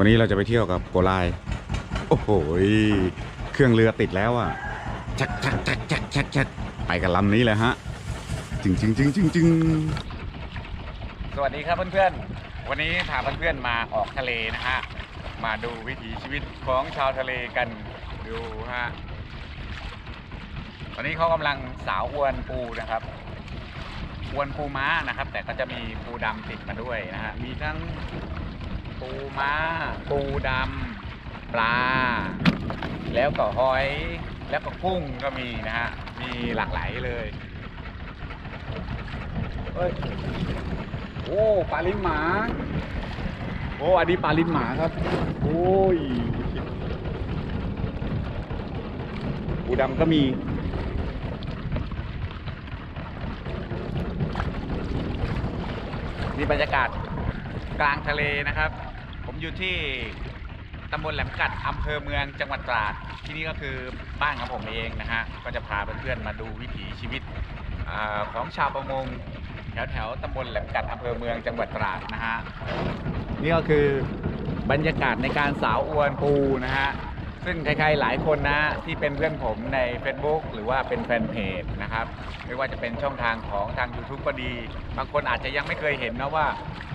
วันนี้เราจะไปเที่ยวกับโกไลโอ้โหเครื่องเรือติดแล้วอะชักชักชักชักชักชักไปกันลำนี้เลยฮะจึงจึงจึงจึงจึงสวัสดีครับเพื่อนๆ วันนี้พาเพื่อนๆมาออกทะเลนะฮะ มาดูวิถีชีวิตของชาวทะเลกันดูฮะ ตอนนี้เขากำลังสาวอวนปูนะครับอวนปูม้านะครับ แต่ก็จะมีปูดำติดมาด้วยนะฮะ มีทั้ง ปูม้า ปูดำ ปลา แล้วก็หอย แล้วก็กุ้งก็มีนะฮะ มีหลากหลายเลยเฮ้ยโอ้ปลาลิ้นหมา โอ้อันนี้ปลาลิ้นหมาครับ โอ้ยปูดำก็มีนี่บรรยากาศกลางทะเลนะครับ ผมอยู่ที่ตำบลแหลมกัดอำเภอเมืองจังหวัดตราด ที่นี่ก็คือบ้านของผมเองนะฮะ ก็จะพาเพื่อนๆมาดูวิถีชีวิตอของชาวประมงแถวๆตำบลแหลมกัดอำเภอเมืองจังหวัดตราดนะฮะ นี่ก็คือบรรยากาศในการสาวอวนปูนะฮะ ซึ่งใครๆหลายคนนะที่เป็นเพื่อนผมใน Facebook หรือว่าเป็นแฟนเพจนะครับ ไม่ว่าจะเป็นช่องทางของทาง YouTube ก็ดี บางคนอาจจะยังไม่เคยเห็นนะว่า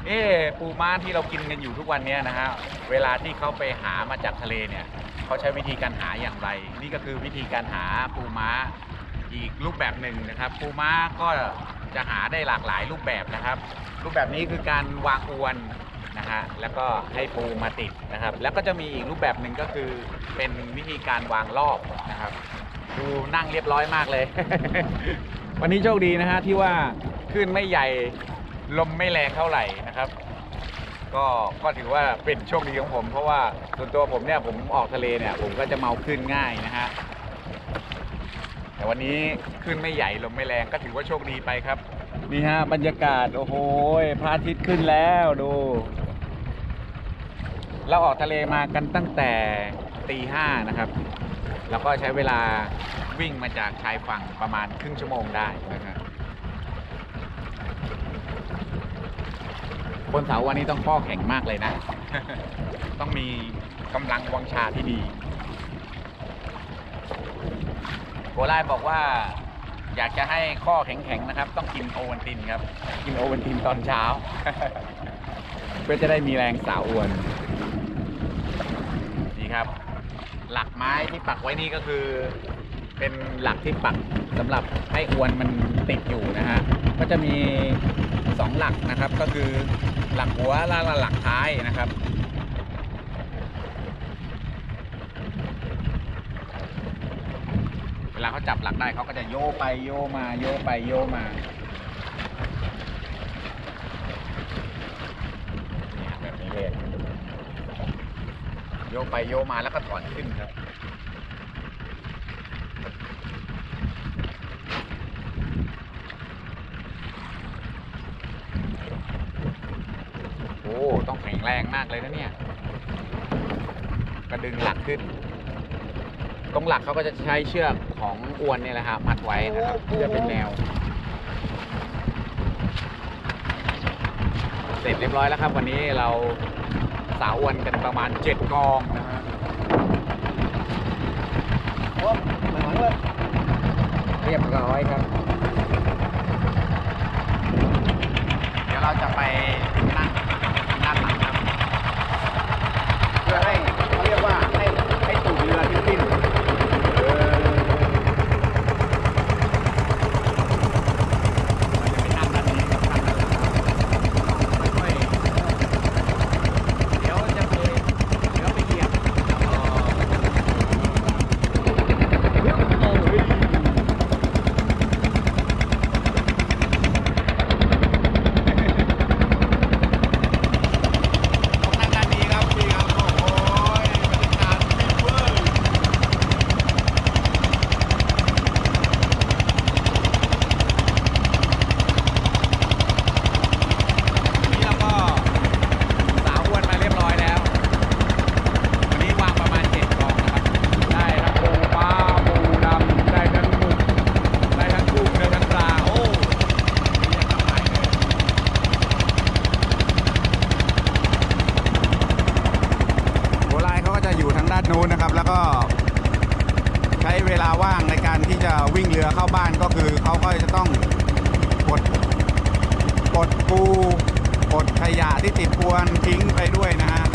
เอ๊ปูม้าที่เรากินกันอยู่ทุกวันเนี้ยนะฮะเวลาที่เขาไปหามาจากทะเลเนี่ยเขาใช้วิธีการหาอย่างไร นี่ก็คือวิธีการหาปูม้าอีกรูปแบบหนึ่งนะครับ ปูม้าก็จะหาได้หลากหลายรูปแบบนะครับ รูปแบบนี้คือการวางอวนนะฮะแล้วก็ให้ปูมาติดนะครับ แล้วก็จะมีอีกรูปแบบหนึ่งก็คือเป็นวิธีการวางรอบนะครับ ดูนั่งเรียบร้อยมากเลย วันนี้โชคดีนะฮะที่ว่าคลื่นไม่ใหญ่ ลมไม่แรงเท่าไหร่นะครับ ก็ก็ถือว่าเป็นโชคดีของผม เพราะว่าส่วนตัวผมเนี่ยผมออกทะเลเนี่ยผมก็จะเมาคลื่นง่ายนะฮะแต่วันนี้คลื่นไม่ใหญ่ลมไม่แรงก็ถือว่าโชคดีไปครับนี่ฮะบรรยากาศโอ้โหพระอาทิตย์ขึ้นแล้วดู เราออกทะเลมากันตั้งแต่ตีห้านะครับ แล้วก็ใช้เวลาวิ่งมาจากชายฝั่งประมาณครึ่งชั่วโมงได้นะครับ บนเสาวันนี้ต้องข้อแข็งมากเลยนะ ต้องมีกำลังวังชาที่ดี โกไลบอกว่าอยากจะให้ข้อแข็งๆนะครับ ต้องกินโอวัลตินครับ กินโอวัลตินตอนเช้า เพื่อจะได้มีแรงสาวอวนนี่ครับ หลักไม้ที่ปักไว้นี่ก็คือ เป็นหลักที่ปักสำหรับให้อวนมันติดอยู่นะฮะก็จะมีสองหลักนะครับก็คือ หลักหัวและหลักท้ายนะครับเวลาเขาจับหลักได้เขาก็จะโยไปโยมาโยไปโยมาเนี่ยแบบนี้เลยโยไปโยมาแล้วก็ถอนขึ้นครับ โอ้ ต้องแข็งแรงมากเลยนะเนี่ยกระดึงหลักขึ้น ตรงหลักเขาก็จะใช้เชือกของอวนเนี่ยแหละครับมัดไว้นะครับเพื่อเป็นแนว เสร็จเรียบร้อยแล้วครับ วันนี้เราสาวอวนกันประมาณเจ็ดกองนะฮะเรียบร้อยครับ เดี๋ยวเราจะไป นู้นนะครับ แล้วก็ใช้เวลาว่างในการที่จะวิ่งเรือเข้าบ้านก็คือเขาก็จะต้องกดกดปูกดขยะที่ติดพวนทิ้งไปด้วยนะฮะ